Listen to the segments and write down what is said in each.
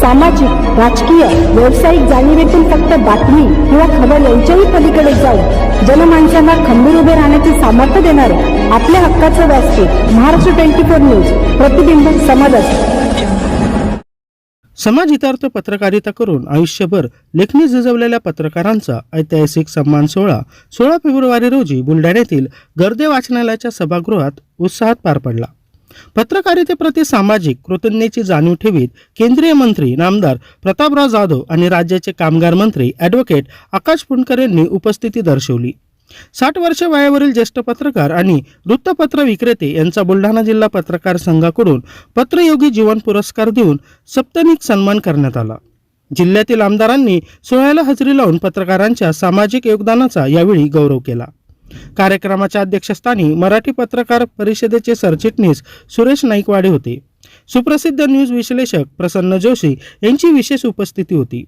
सामाजिक राजकीय व्यावसायिक जाणीवेतून फक्त बातमी किंवा खबर यांच्याही पलीकडे जाऊन जनमानसांना खंबीर उभे राहण्याचे सामर्थ्य देणारे आपल्या हक्काचं व्यासपीठ महाराष्ट्र ट्वेंटी फोर न्यूज प्रतिबिंब समाज समाजहितार्थ पत्रकारिता करून आयुष्यभर लेखणी झिजवलेल्या पत्रकारांचा ऐतिहासिक सन्मान सोहळा सोळा फेब्रुवारी रोजी बुलढाण्यातील गर्दे वाचनालयाच्या सभागृहात उत्साहात पार पडला. पत्रकारितेप्रती सामाजिक कृतज्ञतेची जाणीव ठेवीत केंद्रीय मंत्री नामदार प्रतापराव जाधव आणि राज्याचे कामगार मंत्री ॲडव्होकेट आकाश पुणकर यांनी उपस्थिती दर्शवली. साठ वर्ष वयावरील ज्येष्ठ पत्रकार आणि वृत्तपत्र विक्रेते यांचा बुलढाणा जिल्हा पत्रकार संघाकडून पत्रयोगी जीवन पुरस्कार देऊन सप्तनिक सन्मान करण्यात आला. जिल्ह्यातील आमदारांनी सोहळ्याला हजेरी लावून पत्रकारांच्या सामाजिक योगदानाचा यावेळी गौरव केला. कार्यक्रमाच्या अध्यक्षस्थानी मराठी पत्रकार परिषदेचे सरचिटणीस सुरेश नाईकवाडे होते. सुप्रसिद्ध न्यूज विश्लेषक प्रसन्न जोशी यांची विशेष उपस्थिती होती.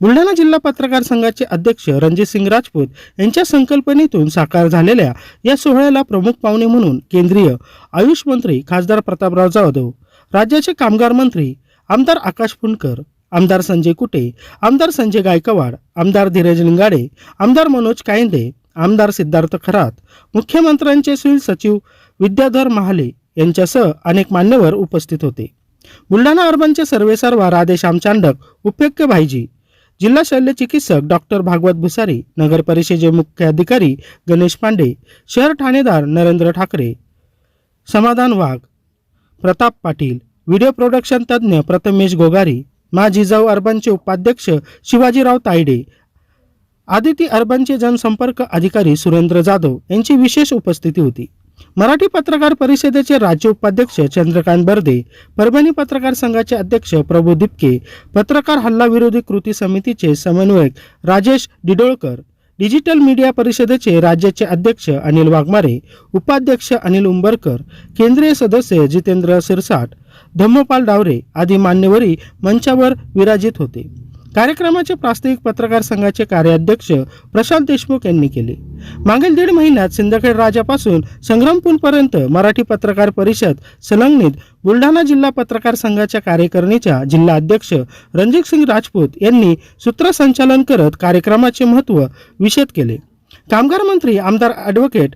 बुलढाणा जिल्हा पत्रकार संघाचे अध्यक्ष रणजित सिंग राजपूत यांच्या संकल्पनेतून साकार झालेल्या या सोहळ्याला प्रमुख पाहुणे म्हणून केंद्रीय आयुष मंत्री खासदार प्रतापराव जाधव राज्याचे कामगार मंत्री आमदार आकाश फुंडकर आमदार संजय कुटे आमदार संजय गायकवाड आमदार धीरज लिंगाडे आमदार मनोज कायंदे आमदार सिद्धार्थ खरात मुख्यमंत्र्यांचे सुनील सचिव विद्याधर महाले यांच्यासह अनेक मान्यवर उपस्थित होते. बुलढाणा अर्बनचे सर्वेसर्वा राधेश्याम चांडक उपेक्य भाईजी जिल्हा शल्य चिकित्सक डॉक्टर भागवत भुसारी नगर परिषदेचे मुख्य अधिकारी गणेश पांडे शहर ठाणेदार नरेंद्र ठाकरे. समाधान वाघ प्रताप पाटील व्हिडिओ प्रोडक्शन तज्ज्ञ प्रथमेश गोगारी मा जिजाऊ अर्बनचे उपाध्यक्ष शिवाजीराव तायडे. आदिती अर्बनचे जनसंपर्क अधिकारी सुरेंद्र जाधव यांची विशेष उपस्थिती होती. मराठी पत्रकार परिषदेचे राज्य उपाध्यक्ष चंद्रकांत बर्दे परभणी पत्रकार संघाचे अध्यक्ष प्रभू दिपके पत्रकार हल्ला विरोधी कृती समितीचे समन्वयक राजेश डिडोळकर डिजिटल मीडिया परिषदेचे राज्याचे अध्यक्ष अनिल वाघमारे उपाध्यक्ष अनिल उंबरकर केंद्रीय सदस्य जितेंद्र सिरसाट धम्मपाल डावरे आदी मान्यवरी मंचावर विराजित होते. कार्यक्रमाचे प्रास्ताविक पत्रकार संघाचे कार्याध्यक्ष प्रशांत देशमुख यांनी केले. मागील दीड महिन्यात सिंदखेड राजापासून संग्रामपूरपर्यंत मराठी पत्रकार परिषद संलग्नित बुलढाणा जिल्हा पत्रकार संघाच्या कार्यकारिणीच्या जिल्हा अध्यक्ष रणजितसिंग राजपूत यांनी सूत्रसंचालन करत कार्यक्रमाचे महत्त्व विशद केले. कामगार मंत्री आमदार ॲडव्होकेट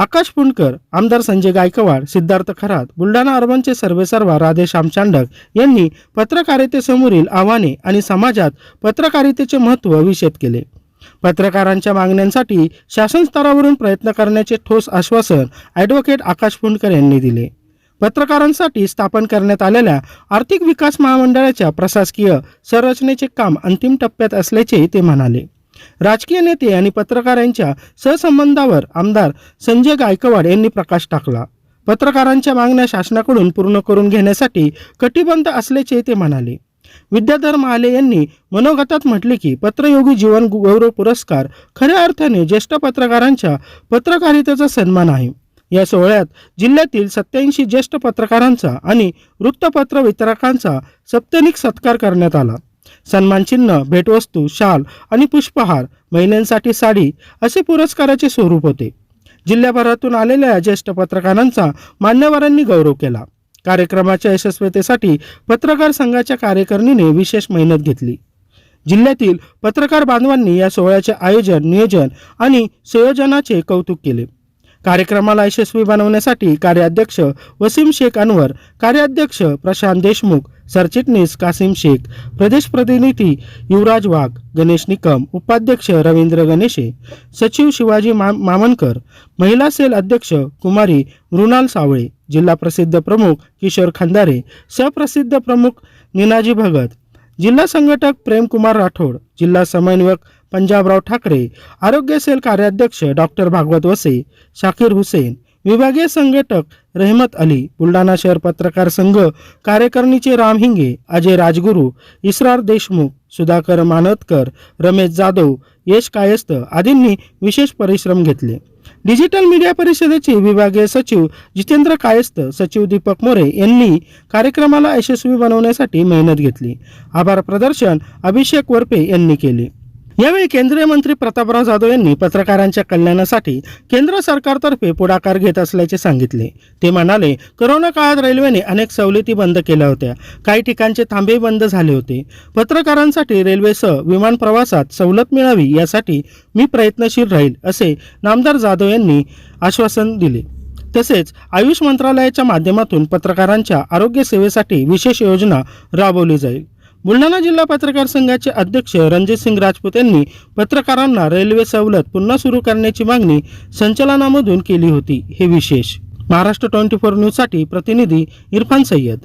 आकाश पुणकर आमदार संजय गायकवाड सिद्धार्थ खरात बुलढाणा अर्बनचे सर्वेसर्वा राधेश्याम चांडक यांनी पत्रकारितेसमोरील आव्हाने आणि समाजात पत्रकारितेचे महत्त्व विषद केले. पत्रकारांच्या मागण्यांसाठी शासन स्तरावरून प्रयत्न करण्याचे ठोस आश्वासन ॲडव्होकेट आकाश पुणकर यांनी दिले. पत्रकारांसाठी स्थापन करण्यात आलेल्या आर्थिक विकास महामंडळाच्या प्रशासकीय संरचनेचे काम अंतिम टप्प्यात असल्याचे ते म्हणाले. राजकीय नेते आणि पत्रकारांच्या सहसंबंधावर आमदार संजय गायकवाड यांनी प्रकाश टाकला. पत्रकारांच्या मागण्या शासनाकडून पूर्ण करून घेण्यासाठी कटिबद्ध असल्याचे ते म्हणाले. विद्याधर महाले यांनी मनोगतात म्हटले की पत्रयोगी जीवन गौरव पुरस्कार खऱ्या अर्थाने ज्येष्ठ पत्रकारांच्या पत्रकारितेचा सन्मान आहे. या सोहळ्यात जिल्ह्यातील सत्याऐंशी ज्येष्ठ पत्रकारांचा आणि वृत्तपत्र वितरकांचा सप्तनिक सत्कार करण्यात आला. सन्मानचिन्ह भेटवस्तू शाल आणि पुष्पहार महिलांसाठी साडी असे पुरस्काराचे स्वरूप होते. जिल्ह्याभरातून आलेल्या ज्येष्ठ पत्रकारांचा मान्यवरांनी गौरव केला. कार्यक्रमाच्या यशस्वीतेसाठी पत्रकार संघाच्या कार्यकारिणीने विशेष मेहनत घेतली. जिल्ह्यातील पत्रकार बांधवांनी या सोहळ्याचे आयोजन नियोजन आणि संयोजनाचे कौतुक केले. कार्यक्रमाला यशस्वी बनवण्यासाठी कार्याध्यक्ष वसीम शेख अनवर कार्याध्यक्ष प्रशांत देशमुख सरचिटणीस कासिम शेख प्रदेश प्रतिनिधी युवराज वाघ गणेश निकम उपाध्यक्ष रवींद्र गणेशे सचिव शिवाजी मा मामनकर महिला सेल अध्यक्ष कुमारी मृणाल सावळे जिल्हा प्रसिद्ध प्रमुख किशोर खंदारे सप्रसिद्ध प्रमुख निनाजी भगत जिल्हा संघटक प्रेमकुमार राठोड जिल्हा समन्वयक पंजाबराव ठाकरे आरोग्य सेल कार्याध्यक्ष डॉक्टर भागवत वसे शाकीर हुसेन विभागीय संघटक रहमत अली बुलढाणा शहर पत्रकार संघ कार्यकारिणीचे राम हिंगे अजय राजगुरू इसरार देशमुख सुधाकर मानतकर रमेश जाधव यश कायस्थ आदींनी विशेष परिश्रम घेतले. डिजिटल मीडिया परिषदेचे विभागीय सचिव जितेंद्र कायस्थ सचिव दीपक मोरे यांनी कार्यक्रमाला यशस्वी बनवण्यासाठी मेहनत घेतली. आभार प्रदर्शन अभिषेक वरपे यांनी केले. यावेळी केंद्रीय मंत्री प्रतापराव जाधव यांनी पत्रकारांच्या कल्याणासाठी केंद्र सरकारतर्फे पुढाकार घेत असल्याचे सांगितले. ते म्हणाले करोना काळात रेल्वेने अनेक सवलती बंद केल्या होत्या. काही ठिकाणचे थांबे बंद झाले होते. पत्रकारांसाठी रेल्वेसह विमान प्रवासात सवलत मिळावी यासाठी मी प्रयत्नशील राहील असे नामदार जाधव यांनी आश्वासन दिले. तसेच आयुष मंत्रालयाच्या माध्यमातून पत्रकारांच्या आरोग्य सेवेसाठी विशेष योजना राबवली जाईल. बुलढाणा जिल्हा पत्रकार संघाचे अध्यक्ष रणजित सिंग राजपूत यांनी पत्रकारांना रेल्वे सवलत पुन्हा सुरू करण्याची मागणी संचलनामधून केली होती. हे विशेष. महाराष्ट्र ट्वेंटी फोर न्यूजसाठी प्रतिनिधी इरफान सय्यद.